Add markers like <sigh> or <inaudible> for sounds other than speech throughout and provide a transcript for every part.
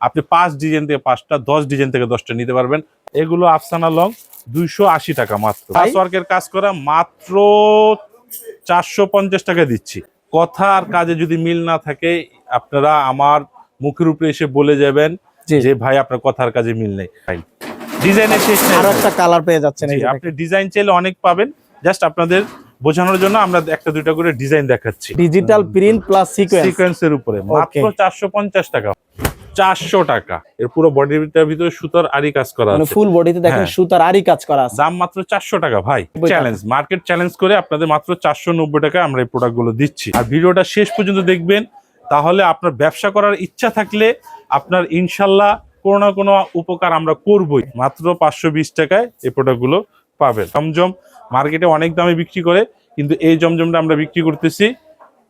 আপনি পাঁচ ডিজাইন থেকে পাঁচটা দশ ডিজাইন থেকে দশটা নিতে পারবেন। এগুলো আফসানা লং দুইশো আশি টাকা মাত্র? ওয়ার্কের কাজ করা মাত্র চারশো পঞ্চাশ টাকা দিচ্ছি। কথা আর কাজে যদি মিল না থাকে আপনারা আমার মুখের উপরে এসে বলে যাবেন। যে ভাই আপনার কথার কাজে মিল নেই। ভাই ডিজাইনের শেষ আরও একটা কালার পেয়ে যাচ্ছেন আপনি ডিজাইন চাইলে অনেক পাবেন। জাস্ট আপনাদের বোঝানোর জন্য আমরা একটা দুইটা করে ডিজাইন দেখাচ্ছি। ডিজিটাল প্রিন্ট প্লাস সিকোয়েন্স সিকোয়েন্সের উপরে। মাত্র চারশো পঞ্চাশ টাকা। চারশো টাকা। এর পুরো বডিটার ভিতরে সুতার আরি কাজ করা মানে আছে। ফুল বডিতে দেখেন হ্যাঁ। সুতার আরি কাজ করা আছে। দাম মাত্র চারশো টাকা ভাই। চ্যালেঞ্জ মার্কেট চ্যালেঞ্জ করে আপনাদের মাত্র চারশো নব্বই টাকা আমরা এই প্রোডাক্টগুলো দিচ্ছি। আর ভিডিওটা শেষ পর্যন্ত দেখবেন তাহলে আপনার ব্যবসা করার ইচ্ছা থাকলে আপনার ইনশাল্লাহ কোনো না কোনো উপকার আমরা করবই। মাত্র পাঁচশো বিশ টাকায় এই প্রোডাক্টগুলো পাবেন। জমজম মার্কেটে অনেক দামে বিক্রি করে কিন্তু এই জমজমটা আমরা বিক্রি করতেছি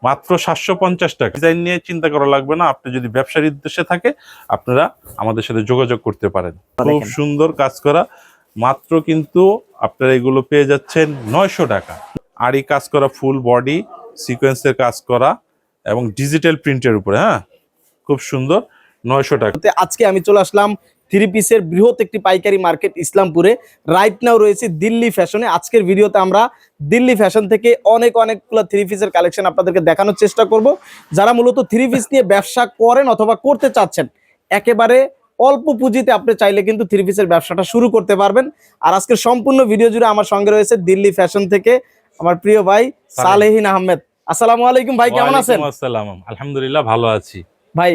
মাত্র সাতশো পঞ্চাশ টাকা। ডিজাইন নিয়ে চিন্তা করা লাগবে না। আপনি যদি ব্যবসার উদ্দেশ্যে থাকে আপনারা আমাদের সাথে যোগাযোগ করতে পারেন। খুব সুন্দর কাজ করা। মাত্র কিন্তু আপনারা এগুলো পেয়ে যাচ্ছেন নয়শো টাকা। আড়ি কাজ করা ফুল বডি সিকোয়েন্সের কাজ করা এবং ডিজিটাল প্রিন্টের উপরে হ্যাঁ? খুব সুন্দর নয়শো টাকা। আজকে আমি চলে আসলাম থ্রি পিসের বৃহৎ একটি পাইকারি মার্কেট ইসলামপুরে রাইট নাও রয়েছে দিল্লি ফ্যাশনে আজকের ভিডিওতে আমরা দিল্লি ফ্যাশন থেকে অনেক অনেকগুলো থ্রি পিসের কালেকশন আপনাদেরকে দেখানোর চেষ্টা করব। যারা মূলত থ্রি পিস নিয়ে ব্যবসা করেন অথবা করতে চাচ্ছেন একেবারে অল্প পুঁজিতে আপনি চাইলে কিন্তু থ্রি পিসের ব্যবসাটা শুরু করতে পারবেন। আর আজকের সম্পূর্ণ ভিডিও জুড়ে আমার সঙ্গে রয়েছে দিল্লি ফ্যাশন থেকে আমার প্রিয় ভাই সালেহিন আহমেদ। আসসালামু আলাইকুম ভাই কেমন আছেন? আসসালাম। আলহামদুলিল্লাহ ভালো আছি। ভাই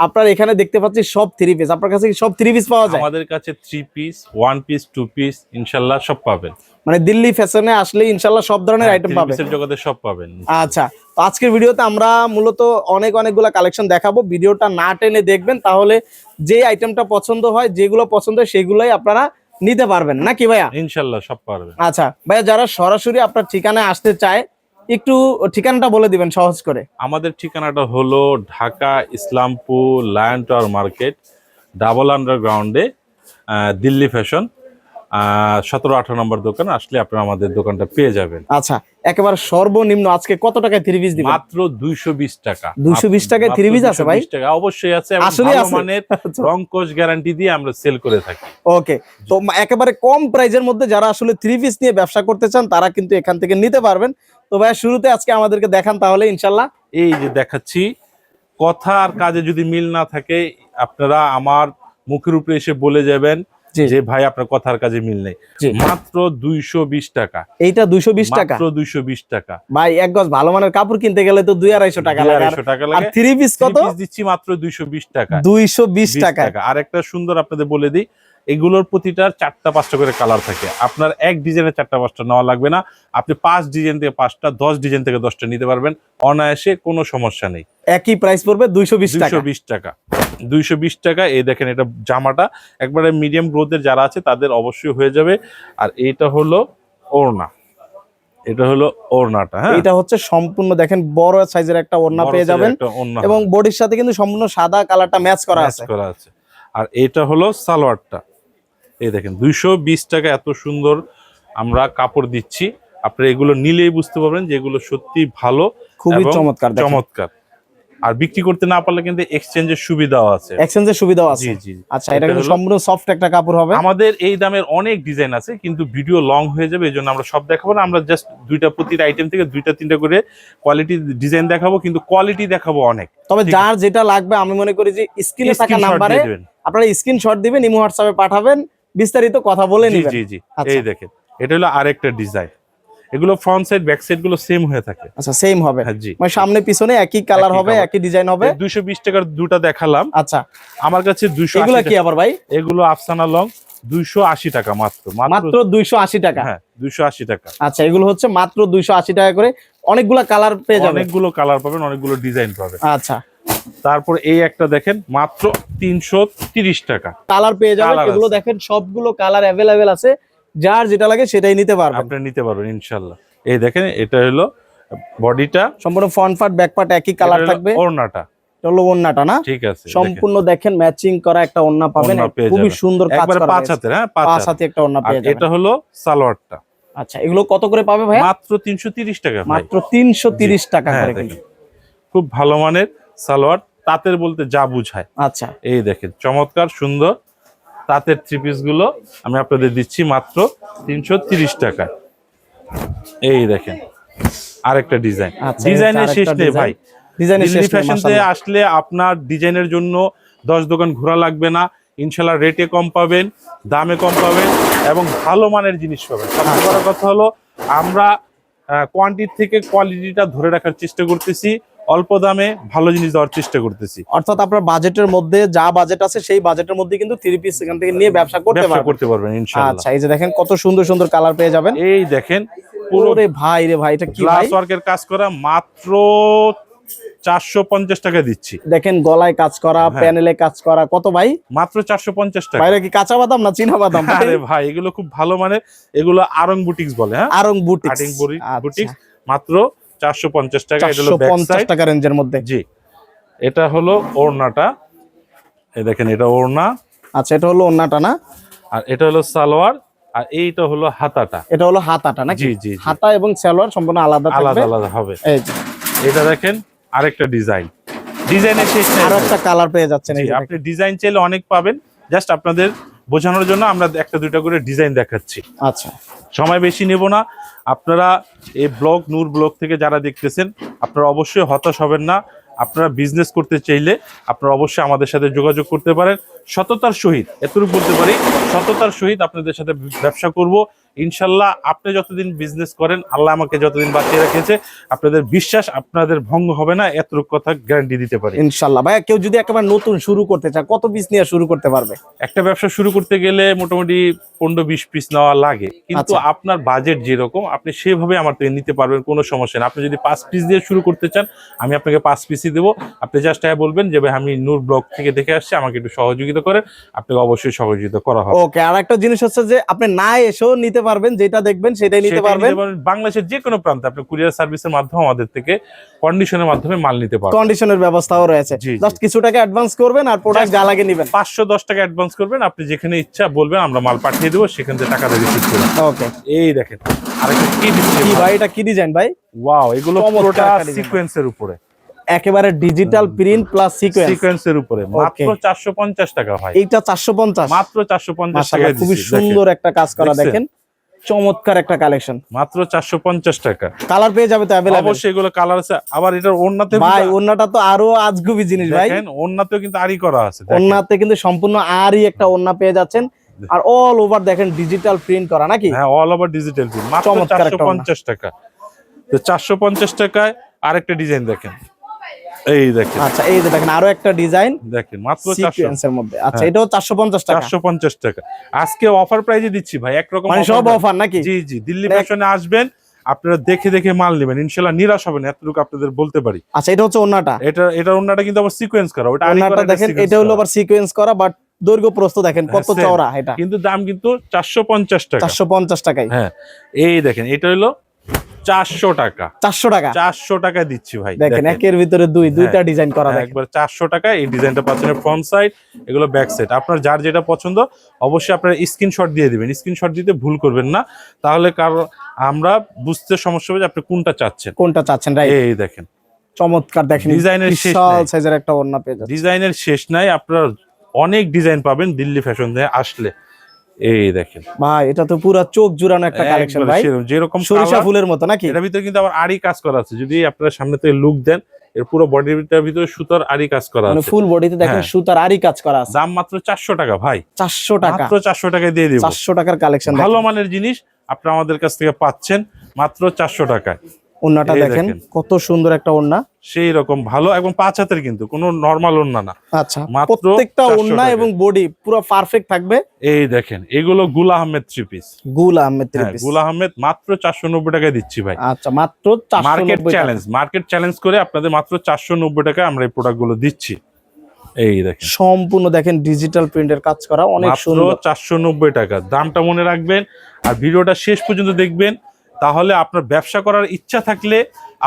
আপনার এখানে দেখতে পাচ্ছি সব থ্রি পিস আপনার কাছে সব থ্রি পিস পাওয়া যায়? আমাদের কাছে three piece one piece two piece ইনশাল্লাহ সব পাবেন। মানে দিল্লি ফ্যাশনে আসলে ইনশাল্লাহ সব ধরনের আইটেম Three পাবে জগতে সব পাবেন। আচ্ছা তো আজকের ভিডিওতে আমরা মূলত অনেক অনেকগুলো কালেকশন দেখাবো। ভিডিওটা না টেনে দেখবেন তাহলে যে আইটেমটা পছন্দ হয় যেগুলো পছন্দ হয় সেগুলোই আপনারা নিতে পারবেন। নাকি ভাইয়া? ইনশাল্লাহ সব পারবেন। আচ্ছা ভাইয়া যারা সরাসরি আপনার ঠিকানায় আসতে চায় একটু ঠিকানাটা বলে দিবেন সহজ করে। আমাদের ঠিকানাটা হলো Dhaka Islampur Lion Tower market double আন্ডারগ্রাউন্ডে Delhi fashion. সতেরো আঠারো নম্বর দোকান আসলে আপনারা আমাদের দোকানটা পেয়ে যাবেন। আচ্ছা একেবারে সর্বনিম্ন আজকে কত টাকায় থ্রি পিস দিবেন মাত্র দুইশো বিশ টাকা 220 টাকায় থ্রি পিস আছে ভাই? 220 টাকা অবশ্যই আছে এবং আসলেই ভালো মানের <laughs> আচ্ছা। রং কোচ গ্যারান্টি দিয়ে আমরা সেল করে থাকি ওকে তো একেবারে কম প্রাইজের মধ্যে যারা আসলে থ্রি পিস নিয়ে ব্যবসা করতে চান তারা কিন্তু এখান থেকে নিতে পারবেন তো ভাইয়া শুরুতে আজকে আমাদেরকে দেখান তাহলে ইনশাল্লাহ এই যে দেখাচ্ছি কথা আর কাজে যদি মিল না থাকে আপনারা আমার মুখের উপরে এসে বলে যাবেন। যে ভাই আপনার কথার কাজে মিল নেই। মাত্র দুইশো বিশ টাকা। এইটা দুইশো বিশ টাকা? মাত্র দুইশো বিশ টাকা। ভাই এক গজ ভালো মানের কাপড় কিনতে গেলে তো দুই আড়াইশো টাকা আড়াইশো টাকা লাগে। থ্রি পিস কত? দিচ্ছি মাত্র দুইশো বিশ টাকা। দুইশো বিশ টাকা। আর একটা সুন্দর আপনাদের বলে দিই এগুলোর প্রতিটার চারটা পাঁচটা করে কালার থাকে। আপনার এক ডিজাইনের চারটা পাঁচটা নেওয়া লাগবে না। আপনি পাঁচ ডিজাইন থেকে পাঁচটা দশ ডিজাইন থেকে দশটা নিতে পারবেন। অনায়াসে কোনো সমস্যা নেই। একই প্রাইস পড়বে দুইশো বিশ টাকা। দুইশো বিশ টাকা। এই দেখেন এটা জামাটা। একবারে মিডিয়াম গ্রোথের যারা আছে তাদের অবশ্যই হয়ে যাবে। আর এটা হলো ওড়না। এটা হলো ওড়নাটা হ্যাঁ? এটা হচ্ছে সম্পূর্ণ দেখেন বড় সাইজের একটা ওড়না পেয়ে যাবেন। এবং বডির সাথে কিন্তু সম্পূর্ণ সাদা কালারটা ম্যাচ করা ম্যাচ আছে। করা আছে। আর এটা হলো সালোয়ারটা। এই দেখেন দুইশো বিশ টাকা এত সুন্দর আমরা কাপড় দিচ্ছি। আপনারা এগুলো নিলেই বুঝতে পারবেন যে এগুলো সত্যি ভালো খুবই চমৎকার চমৎকার। আর বিক্রি করতে না পারলে কিন্তু এক্সচেঞ্জের সুবিধাও আছে। এক্সচেঞ্জের সুবিধাও আছে। জি জি। আচ্ছা এটা কিন্তু সম্পূর্ণ সফট একটা কাপড় হবে। আমাদের এই দামের অনেক ডিজাইন আছে কিন্তু ভিডিও লং হয়ে যাবে এই জন্য আমরা সব দেখাবো না। আমরা জাস্ট দুইটা প্রতিটা আইটেম থেকে দুইটা তিনটা করে কোয়ালিটি ডিজাইন দেখাবো কিন্তু কোয়ালিটি দেখাবো অনেক। তবে যার যেটা লাগবে আমি মনে করি যে স্ক্রিনে থাকা নাম্বারে। আপনারা স্ক্রিনশট দিবেন ইমো হোয়াটসঅ্যাপে পাঠাবেন বিস্তারিত কথা বলে নেবেন। জি জি। আচ্ছা। এই দেখেন এটা হলো আরেকটা ডিজাইন এগুলো ফ্রন্ট সাইড ব্যাক সাইডগুলো সেম হয়ে থাকে। আচ্ছা সেম হবে। হ্যাঁ জি। মানে সামনে পিছনে একই কালার হবে একই ডিজাইন হবে। দুইশো বিশ টাকার দুটা দেখালাম। আচ্ছা। আমার কাছে দুইশো এগুলা কি আবার ভাই? এগুলো আফসানা লং দুইশো আশি টাকা মাত্র। মাত্র মাত্র দুইশো আশি টাকা। হ্যাঁ দুইশো আশি টাকা। আচ্ছা এগুলো হচ্ছে মাত্র দুইশো আশি টাকা করে। অনেকগুলা কালার পেয়ে যাবে। অনেকগুলো কালার পাবেন অনেকগুলো ডিজাইন পাবেন। আচ্ছা। তারপর এই একটা দেখেন মাত্র তিনশো তিরিশ টাকা। কালার পেয়ে যাবে এগুলো। দেখেন সবগুলো কালার অ্যাভেলেবেল আছে। যার যেটা লাগে সেটাই নিতে পারবেন। আপনি নিতে পারবেন ইনশাল্লাহ। এই দেখেন এটা হলো বডিটা। সম্পূর্ণ ফ্রন্ট পার্ট ব্যাক পার্ট একই কালার থাকবে। ওড়নাটা। এটা হলো ওন্নাটা না? ঠিক আছে সম্পূর্ণ দেখেন ম্যাচিং করা একটা ওন্না পাবেন। খুবই সুন্দর কাজ করা পাঁচ। হাতের হ্যাঁ? পাঁচ হাতে একটা ওন্না পেয়ে যাবেন। এটা হলো সালোয়ারটা। আচ্ছা এগুলো কত করে পাবে ভাই মাত্র তিনশো তিরিশ টাকা ভাই। মাত্র তিনশো তিরিশ টাকা করে কিন্তু। খুব ভালো মানের সালোয়ার তাঁতের বলতে যা বুঝায়। আচ্ছা। এই দেখেন চমৎকার সুন্দর। তাঁতের থ্রি পিসগুলো আমি আপনাদের দিচ্ছি মাত্র তিনশো তিরিশ টাকায় এই দেখেন আরেকটা ডিজাইন আচ্ছা, ডিজাইনের শেষ নেই ভাই। দিল্লি শেষ নেই, ফ্যাশন থেকে আসলে আপনার ডিজাইনের জন্য দশ দোকান ঘোরা লাগবে না। ইনশাল্লাহ রেটে কম পাবেন দামে কম পাবেন এবং ভালো মানের জিনিস পাবেন। সবচেয়ে বড় কথা হলো আমরা কোয়ান্টিটি থেকে কোয়ালিটিটা ধরে রাখার চেষ্টা করতেছি। অল্প দামে ভালো জিনিস দেওয়ার চেষ্টা করতেছি। অর্থাৎ আপনার বাজেটের মধ্যে যা বাজেট আছে সেই বাজেটের মধ্যে কিন্তু থ্রি পিস এখান থেকে নিয়ে ব্যবসা করতে পারবেন। করতে পারবেন আচ্ছা এই যে দেখেন কত সুন্দর সুন্দর কালার পেয়ে যাবেন। এই দেখেন পুরো রে ভাই রে ভাই এটা কি ভাই? গ্লাস ওয়ার্কের কাজ করা মাত্র চারশো পঞ্চাশ টাকা দিচ্ছি। দেখেন গলায় কাজ করা। প্যানেলে কাজ করা কত ভাই? মাত্র চারশো পঞ্চাশ টাকা। বাইরে কি কাঁচা বাদাম না চীনা বাদাম ভাই? আরে ভাই এগুলো খুব ভালো মানের এগুলো আরং বুটিক্স বলে হ্যাঁ? আরং বুটিক্স কাটিং বুটিক্স মাত্র চারশো পঞ্চাশ টাকা এটা হলো ব্যাক পঞ্চাশ টাকা রেঞ্জের মধ্যে। জি এটা হলো ওড়নাটা। এই দেখেন এটা ওড়না। আচ্ছা এটা হলো ওন্নাটা না? আর এটা হলো সালোয়ার আর এইটা হলো হাতাটা। এটা হলো হাতাটা নাকি? জি জি। হাতা এবং সালোয়ার সম্পূর্ণ আলাদা আলাদা থাকবে। আলাদা হবে। এই এটা দেখেন আরেকটা ডিজাইন। ডিজাইনের শেষ আরও একটা কালার পেয়ে যাচ্ছেন আপনি ডিজাইন চাইলে অনেক পাবেন। জাস্ট আপনাদের বোঝানোর জন্য আমরা একটা দুইটা করে ডিজাইন দেখাচ্ছি। আচ্ছা। সময় বেশি নেব না। আপনারা এই ব্লগ, নূর ব্লগ থেকে যারা দেখতেছেন, আপনারা অবশ্যই হতাশ হবেন না। আপনারা বিজনেস করতে চাইলে আপনারা অবশ্যই আমাদের সাথে যোগাযোগ করতে পারেন। সততার সহিত এতটুকু বলতে পারি সততার সহিত আপনাদের সাথে ব্যবসা করব। ইনশাল্লাহ আপনি যতদিন বিজনেস করেন আল্লাহ আমাকে যতদিন বাঁচিয়ে রেখেছে আপনাদের বিশ্বাস আপনাদের ভঙ্গ হবে না এতটুকু কথা গ্যারান্টি দিতে পারি। ইনশাল্লাহ। ভাইয়া কেউ যদি একেবারে নতুন শুরু করতে চায় কত পিস নিয়ে শুরু করতে পারবে? একটা ব্যবসা শুরু করতে গেলে মোটামুটি পনেরো বিশ পিস নেওয়া লাগে। কিন্তু আচ্ছা। আপনার বাজেট যেরকম আপনি সেভাবে আমার থেকে নিতে পারবেন কোনো সমস্যা না আপনি যদি পাঁচ পিস দিয়ে শুরু করতে চান আমি আপনাকে পাঁচ পিসই দেবো। আপনি জাস্ট হ্যাঁ বলবেন যে ভাই আমি নূর ব্লক থেকে দেখে আসছি আমাকে একটু সহযোগিতা করেন আপনাকে অবশ্যই সহযোগিতা করা হবে। ওকে আর একটা জিনিস হচ্ছে যে আপনি না এসেও নিতে পারবেন যেটা দেখবেন সেটাই নিতে পারবেন। বাংলাদেশের যে কোনো প্রান্তে আপনি কুরিয়ার সার্ভিসের মাধ্যমে আমাদের থেকে কন্ডিশনের মাধ্যমে মাল নিতে পারবেন। কন্ডিশনের ব্যবস্থাও রয়েছে। জাস্ট কিছু টাকা অ্যাডভান্স করবেন আর প্রোডাক্ট যা লাগে নেবেন। পাঁচশো দশ টাকা অ্যাডভান্স করবেন আপনি যেখানে ইচ্ছা বলবেন আমরা মাল পাঠিয়ে দেবো সেখান থেকে টাকাটা রিসিভ করবেন ওকে এই দেখেন আরেকটা কি দিচ্ছি ভাই। এটা কি ডিজাইন ভাই? ওয়াও এগুলো পুরোটা সিকোয়েন্সের উপরে। একেবারে ডিজিটাল প্রিন্ট প্লাস সিকোয়েন্স সিকোয়েন্সের উপরে। মাত্র চারশো পঞ্চাশ টাকা ভাই। এইটা চারশো পঞ্চাশ। মাত্র চারশো পঞ্চাশ টাকা খুবই সুন্দর একটা কাজ করা দেখেন। চমৎকার একটা কালেকশন মাত্র চারশো পঞ্চাশ টাকা। কালার পেয়ে যাবে তো অ্যাভেলেবল অবশ্যই এগুলো কালার আছে। আবার এটার ওড়নাতে ভাই ওন্নাটা তো আরও আজগুবি জিনিস ভাই। দেখেন ওড়নাতেও কিন্তু আরই করা আছে। ওন্নাতে কিন্তু সম্পূর্ণ আরই একটা ওন্না পেয়ে যাচ্ছেন। আর অল ওভার দেখেন ডিজিটাল প্রিন্ট করা নাকি? হ্যাঁ অল ওভার ডিজিটাল প্রিন্ট মাত্র চমৎকার চারশো একটা ওড়না। পঞ্চাশ টাকা। তো চারশো পঞ্চাশ টাকায় আরেকটা ডিজাইন দেখেন। এই দেখেন। আচ্ছা এই দেখেন আরও একটা ডিজাইন দেখেন মাত্র চারশো। সিকোয়েন্সের মধ্যে। আচ্ছা হ্যাঁ। এটাও চারশো পঞ্চাশ টাকা। চারশো পঞ্চাশ টাকা। আজকে অফার প্রাইজে দিচ্ছি ভাই একরকম মানে সব অফার নাকি? জি জি দিল্লি ফ্যাশনে আসবেন আপনারা দেখে দেখে মাল নেবেন। ইনশাল্লাহ নিরাশ হবেন এতটুকু আপনাদের বলতে পারি। আচ্ছা এটা হচ্ছে ওন্নাটা। এটা এটা অন্যটা কিন্তু আবার সিকোয়েন্স করা ওটা ওন্নাটা দেখেন এটা হলো আবার সিকোয়েন্স করা বাট দৈর্ঘ্য প্রস্থ দেখেন কত হ্যাঁ, চওড়া এটা। কিন্তু দাম কিন্তু চারশো পঞ্চাশ টাকা। চারশো পঞ্চাশ টাকাই হ্যাঁ এই দেখেন এটা হলো চারশো টাকা। চারশো টাকা? চারশো টাকা দিচ্ছি ভাই। দেখেন। একের ভিতরে দুই দুইটা হ্যাঁ, ডিজাইন করা হ্যাঁ, একবার চারশো টাকা এই ডিজাইনটা পাচ্ছেন ফ্রন্ট সাইড এগুলো ব্যাক সাইড আপনার যার যেটা পছন্দ অবশ্যই আপনারা স্ক্রিনশট দিয়ে দিবেন। স্ক্রিনশট দিতে ভুল করবেন না। তাহলে কারণ আমরা বুঝতে সমস্যা হবে যে আপনি কোনটা চাচ্ছেন। কোনটা চাচ্ছেন এই দেখেন। চমৎকার দেখেন ডিজাইনের শেষ সাইজের একটা ওন্না পেয়ে যাচ্ছে ডিজাইনের শেষ নাই। আপনার অনেক ডিজাইন পাবেন দিল্লি ফ্যাশন আসলে। এই দেখেন। ভাই এটা তো পুরো চোখ জুড়ানো একটা কালেকশন ভাই। যেরকম সরিষা ফুলের মতো নাকি? এটার ভিতরে কিন্তু আবার আরি কাজ করা আছে। যদি আপনারা সামনে থেকে লুক দেন এর পুরো বডিটার ভিতরে সুতার আরি কাজ করা মানে আছে। ফুল বডিতে দেখেন হ্যাঁ। সুতার আরই কাজ করা আছে। দাম মাত্র চারশো টাকা ভাই। চারশো টাকা। মাত্র চারশো টাকায় দিয়ে দিব। চারশো টাকার কালেকশন ভালো মানের জিনিস আপনারা আমাদের কাছ থেকে পাচ্ছেন মাত্র চারশো টাকায়। ওন্নাটা দেখেন। কত সুন্দর একটা ওন্না সেই রকম ভালো এবং পাঁচ হাতের কিন্তু কোনো নর্মাল ওন্না না। আচ্ছা প্রত্যেকটা ওন্না এবং বডি পুরো পারফেক্ট থাকবে। এই দেখেন এগুলো গুল আহমেদ থ্রি পিস গুল আহমেদ থ্রি হ্যাঁ পিস গুল আহমেদ মাত্র চারশো নব্বই টাকায় দিচ্ছি ভাই। আচ্ছা মাত্র চারশো মার্কেট চ্যালেঞ্জ মার্কেট চ্যালেঞ্জ করে আপনাদের মাত্র চারশো নব্বই টাকায় আমরা এই প্রোডাক্টগুলো দিচ্ছি। এই দেখেন। সম্পূর্ণ দেখেন ডিজিটাল প্রিন্টের কাজ করা অনেক সুন্দর। চারশো নব্বই টাকা। দামটা মনে রাখবেন আর ভিডিওটা শেষ পর্যন্ত দেখবেন। তাহলে আপনার ব্যবসা করার ইচ্ছা থাকলে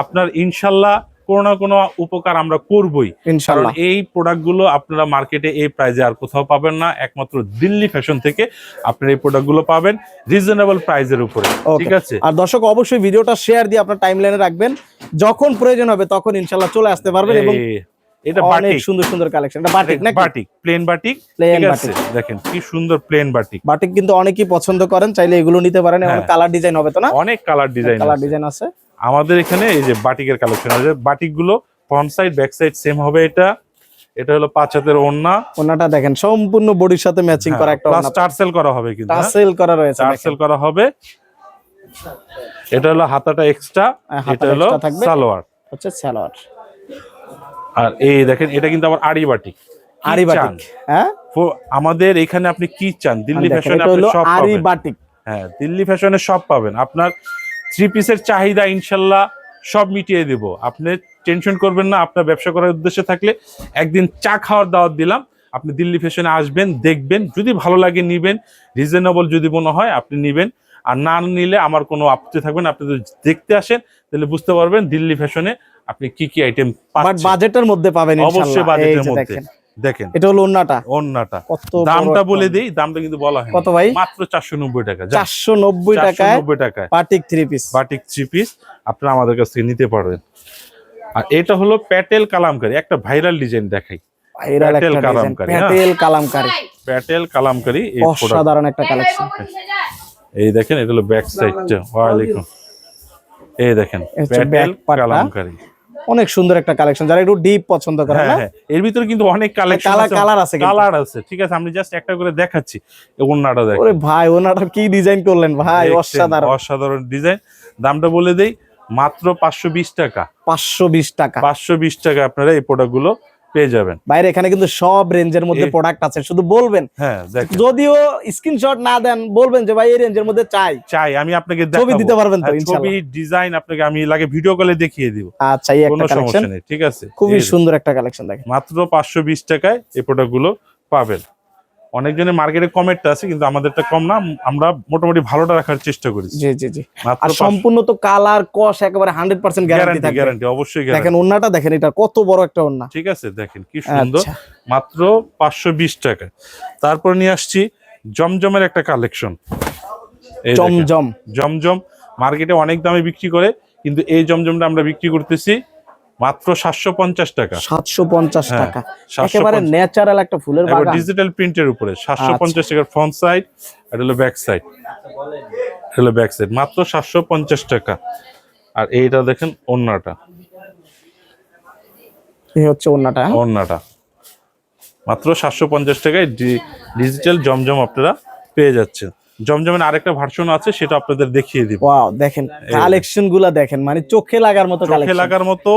আপনার ইনশাল্লাহ কোনো না কোনো উপকার আমরা করবই। ইনশাল্লাহ। এই প্রোডাক্টগুলো আপনারা মার্কেটে এই প্রাইজে আর কোথাও পাবেন না। একমাত্র দিল্লি ফ্যাশন থেকে আপনারা এই প্রোডাক্টগুলো পাবেন রিজনেবল প্রাইজের উপরে. ঠিক আছে? আর দর্শক অবশ্যই ভিডিওটা শেয়ার দিয়ে আপনার টাইম লাইনে রাখবেন। যখন প্রয়োজন হবে তখন ইনশাল্লাহ চলে আসতে পারবেন এবং এটা বাটিক সুন্দর সুন্দর কালেকশন এটা বাটিক নাকি? বাটিক প্লেন বাটিক ঠিক আছে? দেখেন কি সুন্দর প্লেন বাটিক বাটিক কিন্তু অনেকেই পছন্দ করেন চাইলে এগুলো নিতে পারেন এবং হ্যাঁ। কালার ডিজাইন হবে তো না? অনেক কালার ডিজাইন কালার ডিজাইন আছে। আমাদের এখানে এই যে বাটিকের কালেকশন আছে বাটিকগুলো front side back side same হবে এটা। এটা হলো পাঁচ হাতের ওন্না ওনাটা দেখেন সম্পূর্ণ বডির সাথে ম্যাচিং করা একটা প্লাস টার্সেল করা হবে কিন্তু হ্যাঁ? টাসেল করা রয়েছে টার্সেল করা হবে। এটা হলো হাতাটা এক্সট্রা হ্যাঁ, এটা হলো সালোয়ার। হচ্ছে সালোয়ার। আর এই দেখেন এটা কিন্তু আবার আড়ি আরি বাটিক হ্যাঁ? আমাদের এখানে আপনি কি চান? দিল্লি ফ্যাশনে আপনি সব পাবেন। বাটিক হ্যাঁ দিল্লি ফ্যাশনে সব পাবেন। আপনার থ্রি পিসের চাহিদা ইনশাল্লাহ সব মিটিয়ে দেব। আপনি টেনশন করবেন না আপনার ব্যবসা করার উদ্দেশ্যে থাকলে একদিন চা খাওয়ার দাওয়াত দিলাম আপনি দিল্লি ফ্যাশনে আসবেন দেখবেন যদি ভালো লাগে নিবেন রিজনেবল যদি মনে হয় আপনি নিবেন। আর না নিলে আমার কোনো আপত্তি থাকবে না আপনি যদি দেখতে আসেন তাহলে বুঝতে পারবেন দিল্লি ফ্যাশনে আপনি কি কি আইটেম পাচ্ছেন? বাজেটের মধ্যে পাবেন অবশ্যই বাজেটের মধ্যে। দেখেন। এটা হলো ওন্নাটা। বড় দামটা বলে। দিই দামটা কিন্তু বলা হয় কত ভাই? মাত্র চারশো নব্বই টাকা। যান। চারশো নব্বই টাকায় 490 টাকায়। Batik three piece batik three piece আপনারা আমাদের কাছ থেকে নিতে পারবেন। আর এটা হলো প্যাটেল কালামকারি। একটা ভাইরাল ডিজাইন দেখাই। ভাইরাল প্যাটেল একটা কালামকারী, হ্যাঁ। প্যাটেল কালামকারী। প্যাটেল কালামকারি এই অসাধারণ একটা কালেকশন এই দেখেন এটা হলো ব্যাক সাইডটা ওয়ালাইকুম। এই দেখেন এই প্যাটেল। কালামকারি। অনেক সুন্দর একটা কালেকশন যারা একটু ডিপ পছন্দ করে হ্যাঁ না? হ্যাঁ। এর ভিতরে কিন্তু অনেক কালেকশন কালার কালার আছে। কালার আছে ঠিক আছে আমি জাস্ট একটা করে দেখাচ্ছি। ওনাটা দেখেন। ওরে ভাই ওনাটা কি ডিজাইন করলেন ভাই অসাধারণ। অসাধারণ ডিজাইন দামটা বলে দেই মাত্র পাঁচশো বিশ টাকা। পাঁচশো বিশ টাকা। পাঁচশো বিশ টাকা আপনারা এই প্রোডাক্টগুলো পেয়ে যাবেন। বাইরে এখানে কিন্তু সব রেঞ্জের মধ্যে প্রোডাক্ট আছে। শুধু বলবেন। হ্যাঁ যদিও স্ক্রিনশট না দেন বলবেন যে ভাই এই রেঞ্জের মধ্যে চাই। চাই আমি আপনাকে ছবি দিতে পারবেন তো হ্যাঁ, ছবি ডিজাইন আপনাকে আমি লাগে ভিডিও কলে দেখিয়ে দিব। আচ্ছা এই একটা কালেকশন ঠিক আছে? খুবই সুন্দর একটা কালেকশন দেখেন। মাত্র পাঁচশো বিশ টাকায় এই প্রোডাক্টগুলো পাবেন। অনেকজনের মার্কেটে কমেরটা আছে কিন্তু আমাদেরটা কম না আমরা মোটামুটি ভালোটা রাখার চেষ্টা করি জি জি জি। আর সম্পূর্ণ তো কালার কস একেবারে হান্ড্রেড পার্সেন্ট গ্যারান্টি গ্যারান্টি থাকবে। গ্যারান্টি অবশ্যই দেখেন ওন্নাটা দেখেন এটা কত বড় একটা ওন্না। ঠিক আছে দেখেন কি সুন্দর। আচ্ছা। মাত্র পাঁচশো বিশ টাকা। তারপর নিয়ে আসছি জমজমের একটা কালেকশন জমজম। জমজম মার্কেটে অনেক দামে বিক্রি করে কিন্তু এই জমজমটা আমরা বিক্রি করতেছি মাত্র সাতশো পঞ্চাশ টাকা। সাতশো পঞ্চাশ হ্যাঁ, টাকা। একেবারে ন্যাচারাল একটা ফুলের বাগান। ডিজিটাল প্রিন্টের উপরে সাতশো আচ্ছা। পঞ্চাশ টাকার ফ্রন্ট সাইড এটা হলো ব্যাক সাইড হলো ব্যাক সাইড মাত্র সাতশো পঞ্চাশ টাকা। আর এইটা দেখেন ওন্নাটা এই হচ্ছে ওন্নাটা? ওন্নাটা মাত্র সাতশো পঞ্চাশ টাকায় ডিজিটাল জমজম আপনারা পেয়ে যাচ্ছেন। জমজমের আরেকটা ভার্সন আছে সেটা আপনাদের দেখিয়ে দিব। ওয়াও দেখেন কালেকশনগুলা দেখেন মানে চোখে লাগার মতো চোখে লাগার মতো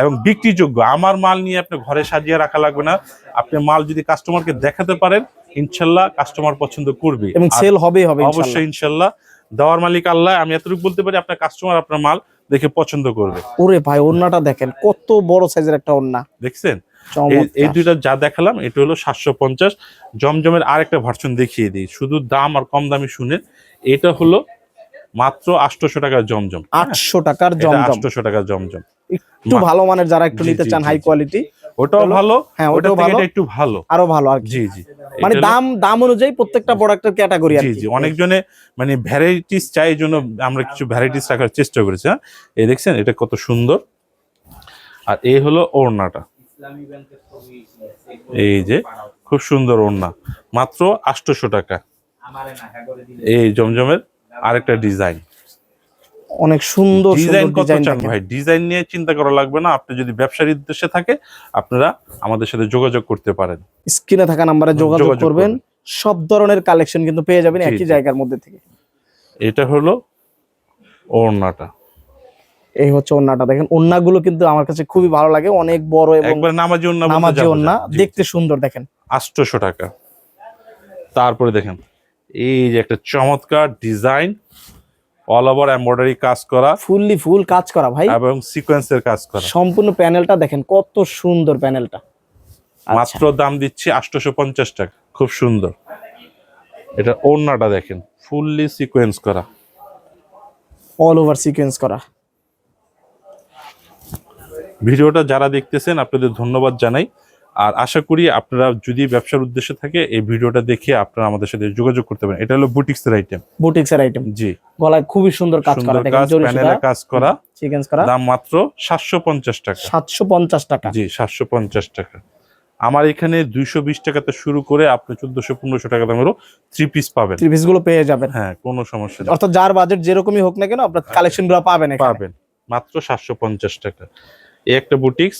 এবং বিক্রিযোগ্য। আমার মাল নিয়ে আপনি ঘরে সাজিয়ে রাখা লাগবে না। আপনি মাল যদি কাস্টমারকে দেখাতে পারেন ইনশাল্লাহ কাস্টমার পছন্দ করবে। এবং সেল হবেই হবে। অবশ্যই ইনশাল্লাহ। দেওয়ার মালিক আল্লাহ আমি এতটুকু বলতে পারি আপনার কাস্টমার আপনার মাল দেখে পছন্দ করবে। ওরে ভাই ওন্নাটা দেখেন কত বড় সাইজের একটা ওন্না দেখছেন? এই- দুইটা যা দেখালাম এটা হলো সাতশো পঞ্চাশ। জমজমের আর একটা ভার্সন দেখিয়ে দিই। শুধু দাম আর কম দামি শুনে এটা হলো মাত্র আটশোশো টাকার জমজম আটশো টাকার জমজম। আটশোশো টাকার জমজম। একটু ভালো মানের যারা একটু নিতে চান হাই কোয়ালিটি ওটাও ভালো হ্যাঁ, ওটাও ভালো। একটু ভালো। আরও ভালো আর জি জি। মানে দাম দাম অনুযায়ী প্রত্যেকটা প্রোডাক্টের ক্যাটাগরি জি জি। অনেকজনে মানে ভ্যারাইটিস চাই জন্য আমরা কিছু ভ্যারাইটিস রাখার চেষ্টা করেছি হ্যাঁ? এই দেখছেন এটা কত সুন্দর। আর এই হলো ওড়নাটা। এই যে খুব সুন্দর ওড়না। মাত্র আটশোশো টাকা। এই জমজমের আরেকটা ডিজাইন। অনেক সুন্দর ডিজাইন কত চান ভাই? ডিজাইন নিয়ে চিন্তা করা লাগবে না। আপনি যদি ব্যবসার উদ্দেশ্যে থাকে আপনারা আমাদের সাথে যোগাযোগ করতে পারেন। স্ক্রিনে থাকা নাম্বারে যোগাযোগ করবেন। সব ধরনের কালেকশন কিন্তু পেয়ে যাবেন একই জায়গার মধ্যে থেকে। এটা হলো ওড়নাটা। এই হচ্ছে ওন্নাটা। দেখেন ওন্নাগুলো কিন্তু আমার কাছে খুবই ভালো লাগে। অনেক বড় এবং নামাজি ওন্না দেখতে সুন্দর দেখেন। আটশোশো টাকা। তারপরে দেখেন এই যে একটা চমৎকার ডিজাইন অল ওভার এমব্রয়ডারি কাজ করা। ফুললি ফুল কাজ করা ভাই। এবং সিকোয়েন্সের কাজ করা। সম্পূর্ণ প্যানেলটা দেখেন কত সুন্দর প্যানেলটা। আচ্ছা। মাত্র দাম দিচ্ছি আটশোশো পঞ্চাশ টাকা। খুব সুন্দর। এটা ওড়নাটা দেখেন ফুললি সিকোয়েন্স করা। অল ওভার সিকোয়েন্স করা। ভিডিওটা যারা দেখতেছেন আপনাদের ধন্যবাদ জানাই। আর আশা করি আপনারা যদি ব্যবসার উদ্দেশ্যে থাকে এই ভিডিওটা দেখে আপনারা আমাদের সাথে যোগাযোগ করতে পারেন। এটা হলো বুটিক্সের আইটেম বুটিক্স এর আইটেম জি। গলায় খুবই সুন্দর কাজ করা দেখেন কাজ প্যানেলে কাজ করা। সিকোয়েন্স করা। দাম মাত্র সাতশো পঞ্চাশ টাকা। সাতশো পঞ্চাশ টাকা। জি সাতশো পঞ্চাশ টাকা। আমার এখানে দুইশো বিশ টাকাতে শুরু করে আপনি চোদ্দশো পনেরোশো টাকা দামেরও থ্রি পিস পাবেন। থ্রি পিসগুলো পেয়ে যাবেন। হ্যাঁ কোনো সমস্যা নেই। অর্থাৎ যার বাজেট যেরকমই হোক না কেন আপনার কালেকশনগুলো পাবেন এখানে। পাবেন। মাত্র সাতশো পঞ্চাশ টাকা। এই একটা বুটিক্স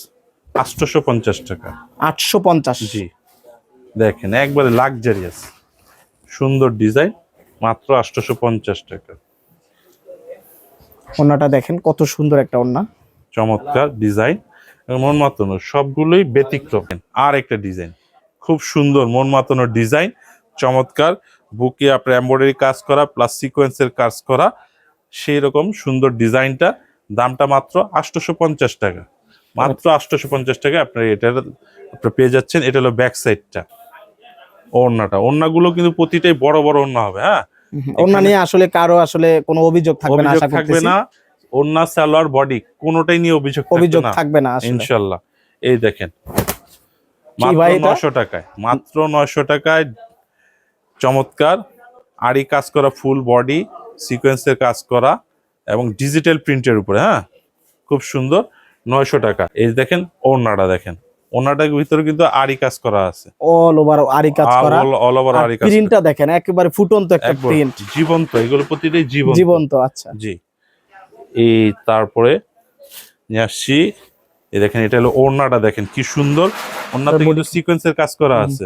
আটশোশো পঞ্চাশ টাকা। আটশো পঞ্চাশ। জি। দেখেন একবারে লাক্সারিয়াস সুন্দর ডিজাইন মাত্র আটশোশো পঞ্চাশ টাকা। ওন্নাটা দেখেন কত সুন্দর একটা ওন্না চমৎকার ডিজাইন মন মাতানো সবগুলোই ব্যতিক্রম। আর একটা ডিজাইন খুব সুন্দর মন মাতানো ডিজাইন চমৎকার। বুকে আপনার এমব্রয়ডারি কাজ করা প্লাস সিকোয়েন্সের কাজ করা সেই রকম সুন্দর ডিজাইনটা দামটা মাত্র আটশোশো পঞ্চাশ টাকা। মাত্র আটশোশো পঞ্চাশ টাকা আপনার এটা আপনার পেয়ে যাচ্ছেন। এটা হলো ব্যাক সাইডটা ওড়নাটা। ওড়নাগুলো কিন্তু প্রতিটাই বড় বড় ওড়না হবে হ্যাঁ? ওন্না নিয়ে আসলে কারও আসলে কোনো অভিযোগ থাকবে না আশা থাকবে না। ওড়না সালোয়ার বডি কোনোটাই নিয়ে অভিযোগ অভিযোগ থাকবে না ইনশাল্লাহ। এই দেখেন। মাত্র? নয়শো টাকায়। মাত্র নয়শো টাকায় চমৎকার। আড়ি কাজ করা ফুল বডি সিকোয়েন্সের কাজ করা এবং ডিজিটাল প্রিন্টের উপরে হ্যাঁ? খুব সুন্দর। নয়শো টাকা। এই দেখেন ওড়নাটা দেখেন। ওড়নাটার ভিতরে কিন্তু আড়ি কাজ করা আছে। অল ওভার আরি কাজ করা। অল ওভার আড়ি কাজ প্রিন্টটা দেখেন একেবারে ফুটন্ত একটা প্রিন্ট জীবন্ত এগুলো প্রতিটাই জীবন্ত। জীবন্ত আচ্ছা। জি। এই তারপরে নিয়ে আসছি। এই দেখেন এটা হলো ওড়নাটা দেখেন কি সুন্দর। ওড়নাতে কিন্তু সিকোয়েন্সের কাজ করা আছে।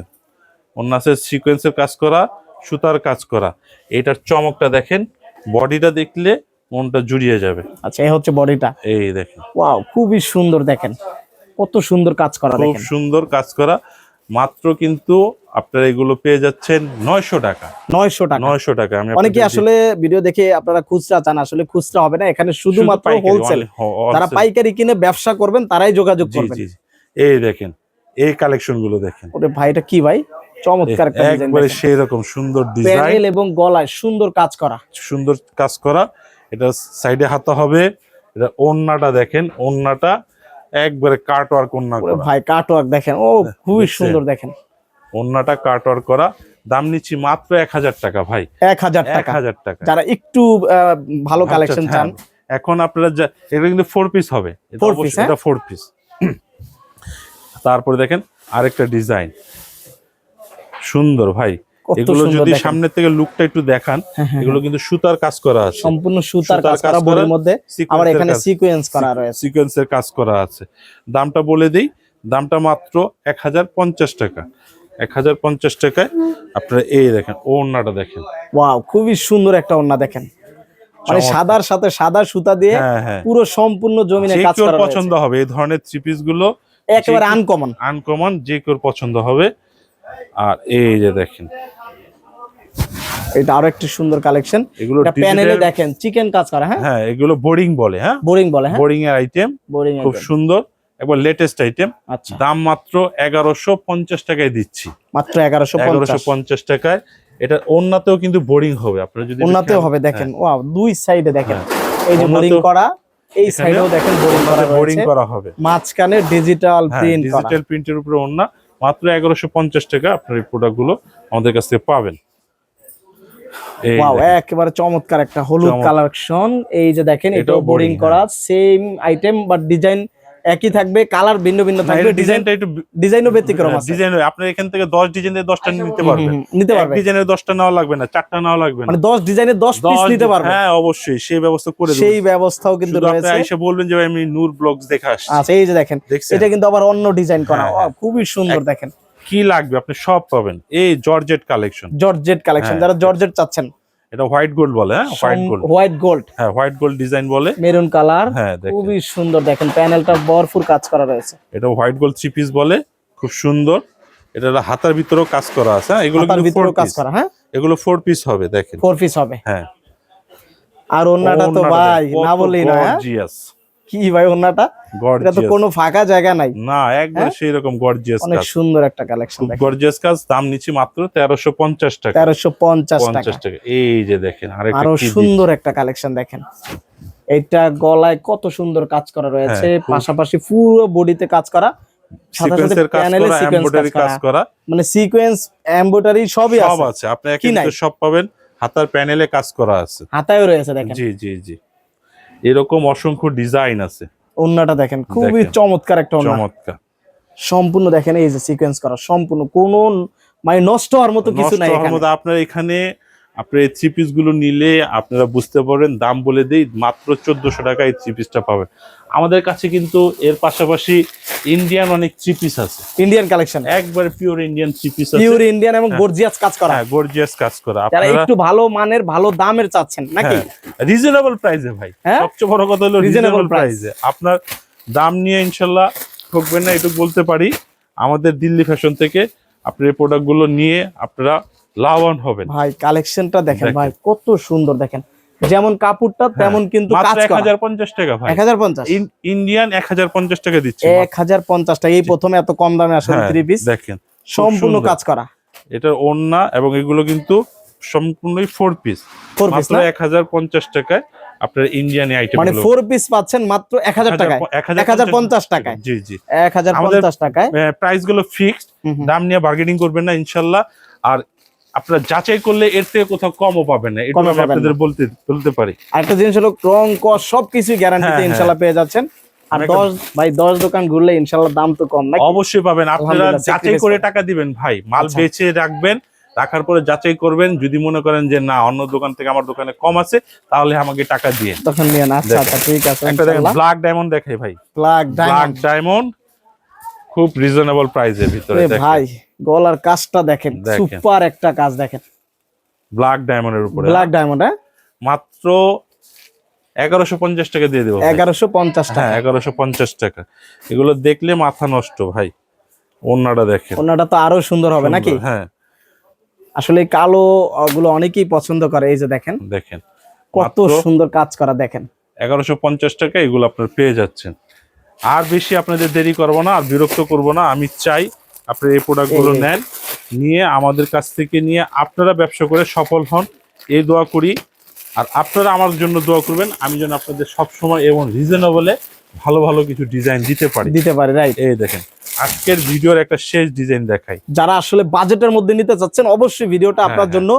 ওড়নাতে সিকোয়েন্সের কাজ করা সুতার কাজ করা। এটার চমকটা দেখেন বডিটা দেখলে মনটা জুড়িয়ে যাবে। আচ্ছা এই হচ্ছে বডিটা। এই দেখেন। ওয়াও খুবই সুন্দর দেখেন। কত সুন্দর কাজ করা খুব সুন্দর কাজ করা। মাত্র কিন্তু আপনারা এগুলো পেয়ে যাচ্ছেন নয়শো টাকা। নয়শো টাকা। নয়শো টাকা আমি অনেকে আসলে ভিডিও দেখে আপনারা খুচরা চান আসলে খুচরা হবে না। এখানে শুধুমাত্র হোলসেল। যারা পাইকারি কিনে ব্যবসা করবেন তারাই যোগাযোগ করবেন। এই দেখেন এই কালেকশনগুলো দেখেন। ওরে ভাই এটা কি ভাই? চমৎকার একবারে সেই রকম সুন্দর ডিজাইন এবং গলায় সুন্দর কাজ করা। সুন্দর কাজ করা। এটা সাইডে হাতা হবে। এটা ওন্নাটা দেখেন ওন্নাটা একবারে কাট ওয়ার্ক ওন্না করা। ভাই কাটওয়ার্ক দেখেন ও খুবই সুন্দর দেখেন। ওন্নাটা কাট ওয়ার্ক করা দাম নিচ্ছি মাত্র এক হাজার টাকা ভাই। এক হাজার এক টাকা। হাজার টাকা। যারা একটু ভালো কালেকশন আচ্ছা, চান। হ্যাঁ। এখন আপনারা এটা কিন্তু ফোর পিস হবে। এটা Four অবশ্যই- হ্যাঁ? এটা ফোর পিস তারপরে দেখেন আরেকটা ডিজাইন সুন্দর ভাই। এগুলো যদি সামনে থেকে লুকটা একটু দেখান হ্যাঁ, হ্যাঁ, এগুলো কিন্তু সুতার কাজ করা আছে। সম্পূর্ণ সুতার কাজ করা বডির মধ্যে। আবার এখানে সিকোয়েন্স করা রয়েছে। সিকোয়েন্সের কাজ করা আছে। দামটা বলে দিই দামটা মাত্র এক হাজার পঞ্চাশ টাকা। এক হাজার পঞ্চাশ টাকায় আপনারা এই দেখেন ওড়নাটা দেখেন। ওয়াও খুবই সুন্দর একটা ওন্না দেখেন। মানে সাদার সাথে সাদা সুতা দিয়ে হ্যাঁ হ্যাঁ। পুরো সম্পূর্ণ জমিনে কাজ করা পছন্দ হবে এই ধরনের থ্রি পিসগুলো একেবারে আনকমন আনকমন যে কেউ পছন্দ হবে আর এই যে দেখেন। এটা আরও একটি সুন্দর কালেকশন। এগুলো প্যানেলে দেখেন চিকেন কাজ করা হ্যাঁ? হ্যাঁ এগুলো বোর্ডিং বলে হ্যাঁ? বোরিং বলে হ্যাঁ? বোর্ডিং এর আইটেম বোরিং খুব সুন্দর। একবার লেটেস্ট আইটেম আচ্ছা। দাম মাত্র এগারোশো পঞ্চাশ টাকায় দিচ্ছি। মাত্র এগারোশো এগারোশো পঞ্চাশ টাকায়। এটা অন্যতেও কিন্তু বোরিং হবে আপনারা যদি উন্নতেও খেয়াল- হবে দেখেন। ওয়াও দুই সাইডে দেখেন। এই যে বোরিং করা এই সাইডেও দেখেন বোরিং করা রয়েছে। করা হবে। মাঝখানে ডিজিটাল হ্যাঁ প্রিন্ট ডিজিটাল প্রিন্টের উপরে অন্য। মাত্র এগারোশো পঞ্চাশ টাকা আপনার এই প্রোডাক্টগুলো আমাদের কাছ থেকে পাবেন। একেবারে চমৎকার একটা হলুদ কালেকশন এই যে দেখেন এটাও বোর্ডিং করা সেম আইটেম বা ডিজাইন একই থাকবে কালার ভিন্ন ভিন্ন থাকবে ডিজাইনটা একটু ডিজাইনও ব্যতিক্রম আছে। ডিজাইন আপনার এখান থেকে দশ ডিজাইন দিয়ে দশটা নিতে পারবেন নিতে পারবে। ডিজাইনের দশটা নাও লাগবে না চারটা নাও লাগবে না। মানে 10 ডিজাইনের 10 পিস নিতে ডি- পারবে। হ্যাঁ অবশ্যই সেই ব্যবস্থা করে দেবো। সেই ব্যবস্থাও কিন্তু শুধু আপনি এসে বলবেন যে ভাই আমি নূর ব্লগস দেখে আসছি। আচ্ছা এই যে দেখেন এটা কিন্তু আবার অন্য ডিজাইন করা। হ্যাঁ, খুবই সুন্দর দেখেন। কি লাগবে আপনি সব পাবেন। এই জর্জেট কালেকশন। জর্জেট কালেকশন হ্যাঁ, যারা জর্জেট চাচ্ছেন। এটা হোয়াইট গোল্ড বলে হ্যাঁ? White gold. White gold. হ্যাঁ হোয়াইট গোল্ড ডিজাইন বলে। Maroon colour. হ্যাঁ দেখেন। খুবই সুন্দর। দেখেন প্যানেলটা ভরপুর কাজ করা রয়েছে। এটা হোয়াইট গোল্ড থ্রি পিস বলে খুব সুন্দর। এটা হাতার ভিতরেও কাজ করা আছে হ্যাঁ? এগুলো কিন্তু ফোর কাজ করা হ্যাঁ? এগুলো ফোর পিস হবে দেখেন। ফোর পিস হবে। হ্যাঁ। আর ওন্নাটা তো ভাই না বললেই না হ্যাঁ? গর্জিয়াস কি ভাই ওন্নাটা এটা তো কোনো ফাঁকা জায়গা নাই। না হ্যাঁ? সেই রকম গর্জিয়াস অনেক সুন্দর একটা কালেকশন খুব গর্জিয়াস কাজ দাম নিচ্ছি মাত্র তেরোশো পঞ্চাশ টাকা। তেরোশো পঞ্চাশ টাকা। টাকা। এই যে দেখেন আরেকটা আরও সুন্দর একটা কালেকশন দেখেন। এটা গলায় কত সুন্দর কাজ করা রয়েছে। হ্যাঁ, পাশাপাশি পুরো বডিতে কাজ করা। মানে সিকোয়েন্স এমব্রয়ডারি সবই সব আছে। আছে। আপনি কি নাই? সব পাবেন। হাতার প্যানেলে কাজ করা আছে। হাতায়ও রয়েছে দেখেন। জি জি জি। এরকম অসংখ্য ডিজাইন আছে। ওন্নাটা দেখেন খুবই চমৎকার একটা ওন্না। চমৎকার। সম্পূর্ণ দেখেন এই যে সিকোয়েন্স করা সম্পূর্ণ কোন মানে নষ্ট হওয়ার মতো কিছু নাই এখানে। আপনার এখানে আপনার এই থ্রি পিসগুলো নিলে আপনারা বুঝতে পারবেন দাম বলে দিই মাত্র চোদ্দশো টাকা এই থ্রি পিসটা পাবেন। আমাদের কাছে কিন্তু এর পাশাপাশি ইন্ডিয়ান অনেক থ্রি পিস আছে। ইন্ডিয়ান কালেকশন একবার পিওর ইন্ডিয়ান থ্রি পিস আছে। পিওর ইন্ডিয়ান এবং হ্যাঁ। গর্জিয়াস কাজ করা। হ্যাঁ গর্জিয়াস কাজ করা। আপনারা একটু ভালো মানের ভালো দামের চাচ্ছেন নাকি? রিজনেবল প্রাইসে ভাই। হ্যাঁ? সবচেয়ে বড় কথা হলো রিজনেবল প্রাইসে আপনার দাম নিয়ে ইনশাল্লাহ ঠকবেন না এটুকু বলতে পারি। আমাদের দিল্লি ফ্যাশন থেকে আপনার এই প্রোডাক্টগুলো নিয়ে আপনারা লাভবান হবেন। ভাই কালেকশনটা দেখেন। ভাই কত সুন্দর দেখেন। যেমন কাপড়টা তেমন কিন্তু কাজ করা। হাজার পঞ্চাশ টাকা ভাই। এক হাজার পঞ্চাশ? ইন- ইন্ডিয়ান এক হাজার পঞ্চাশ টাকা দিচ্ছি এক হাজার পঞ্চাশ টাকা এই প্রথমে এত কম দামে আসলে হ্যাঁ, থ্রি পিস দেখেন সম্পূর্ণ কাজ করা। এটার ওড়না এবং এগুলো কিন্তু সম্পূর্ণই ফোর পিস ফোর পিস মাত্র এক হাজার পঞ্চাশ টাকায় আপনার ইন্ডিয়ান আইটেম মানে ফোর পিস পাচ্ছেন মাত্র এক হাজার টাকায়। এক হাজার পঞ্চাশ টাকায়। জি জি। এক হাজার আমাদের- পঞ্চাশ টাকায় প্রাইসগুলো ফিক্সড। দাম নিয়ে বার্গেনিং করবেন না ইনশাল্লাহ। আর আপনারা যাচাই করলে এর থেকে কোথাও কমও পাবেন না। এটা আমি আপনাদের বলতে বলতে পারি। আরেকটা জিনিস হলো রং কস সবকিছু গ্যারান্টিতে হ্যাঁ, ইনশাল্লাহ পেয়ে যাচ্ছেন। আর আমি দশ ভাই দশ দোকান ঘুরলে ইনশাল্লাহ দাম তো কম নাকি? অবশ্যই পাবেন। আপনারা যাচাই করে টাকা দিবেন ভাই। মাল আচ্ছা। বেচে রাখবেন রাখার পরে যাচাই করবেন। যদি মনে করেন যে না অন্য দোকান থেকে আমার দোকানে কম আছে তাহলে আমাকে টাকা দিয়ে তখন নিয়ে না আচ্ছা আচ্ছা ঠিক আছে একটা দেখেন ব্ল্যাক ডায়মন্ড দেখাই ভাই। ব্ল্যাক ডায়মন্ড ডায়মন্ড খুব রিজনেবল প্রাইসের ভিতরে দেখেন। ভাই গলার কাজটা দেখেন। সুপার একটা কাজ দেখেন। ব্ল্যাক ডায়মন্ডের উপরে। ব্ল্যাক ডায়মন্ড হ্যাঁ? মাত্র এগারোশো পঞ্চাশ টাকা দিয়ে দেবো। এগারোশো পঞ্চাশ হ্যাঁ টাকা এগারোশো পঞ্চাশ টাকা। এগুলো দেখলে মাথা নষ্ট ভাই। অন্যটা দেখেন। ওনাটা তো আরও সুন্দর হবে নাকি? হ্যাঁ। আসলে কালো গুলো অনেকেই পছন্দ করে এই যে দেখেন। দেখেন। কত সুন্দর কাজ করা দেখেন। এগারোশো পঞ্চাশ টাকা এগুলো আপনার পেয়ে যাচ্ছেন। আর বেশি আপনাদের দেরি করব না আর বিরক্ত করব না। আমি চাই আপনারা এই প্রোডাক্টগুলো। নেন নিয়ে আমাদের কাছ থেকে নিয়ে আপনারা ব্যবসা করে সফল হন। এই দোয়া করি। আর আপনারা আমার জন্য দোয়া করবেন আমি যেন আপনাদের সব সময় এবং রিজনেবলে ভালো ভালো কিছু ডিজাইন দিতে পারি। দিতে পারে রাইট এই দেখেন আজকের ভিডিওর একটা শেষ ডিজাইন দেখাই। যারা আসলে বাজেটের মধ্যে নিতে চাচ্ছেন অবশ্যই ভিডিওটা হ্যাঁ, আপনার হ্যাঁ। জন্য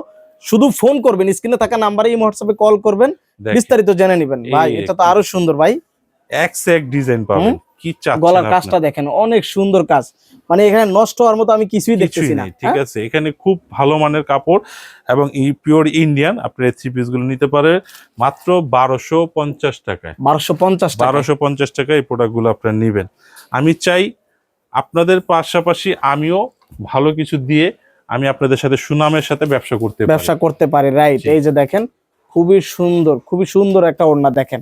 শুধু ফোন করবেন স্ক্রিনে থাকা নাম্বারে এই হোয়াটসঅ্যাপে কল করবেন বিস্তারিত জেনে নেবেন। ভাই এটা তো আরও সুন্দর ভাই। এক সে এক ডিজাইন পাবেন কি চাচ্ছেন গলার কাজটা দেখেন অনেক সুন্দর কাজ। মানে এখানে নষ্ট হওয়ার মতো আমি কিছুই দেখতেছি না। ঠিক হ্যাঁ? আছে? এখানে খুব ভালো মানের কাপড় এবং এই পিওর ইন্ডিয়ান আপনি থ্রি পিসগুলো নিতে পারে মাত্র বারোশো পঞ্চাশ টাকায়। বারোশো পঞ্চাশ বারোশো পঞ্চাশ টাকায় এই প্রোডাক্টগুলো আপনারা নিবেন। আমি চাই আপনাদের পাশাপাশি আমিও ভালো কিছু দিয়ে আমি আপনাদের সাথে সুনামের সাথে ব্যবসা করতে ব্যবসা করতে পারে রাইট এই যে দেখেন খুবই সুন্দর খুবই সুন্দর একটা ওড়না দেখেন।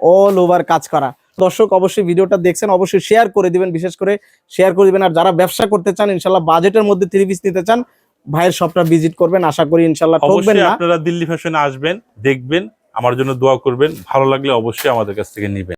অল ওভার কাজ করা। দর্শক অবশ্যই ভিডিওটা দেখছেন অবশ্যই শেয়ার করে দিবেন বিশেষ করে শেয়ার করে দিবেন। আর যারা ব্যবসা করতে চান ইনশাল্লাহ বাজেটের মধ্যে থ্রি পিস নিতে চান ভাইয়ের শপটা ভিজিট করবেন। আশা করি ইনশাল্লাহ ঠকবেন না। আপনারা দিল্লি ফ্যাশনে আসবেন দেখবেন আমার জন্য দোয়া করবেন। ভালো লাগলে অবশ্যই আমাদের কাছ থেকে নিবেন।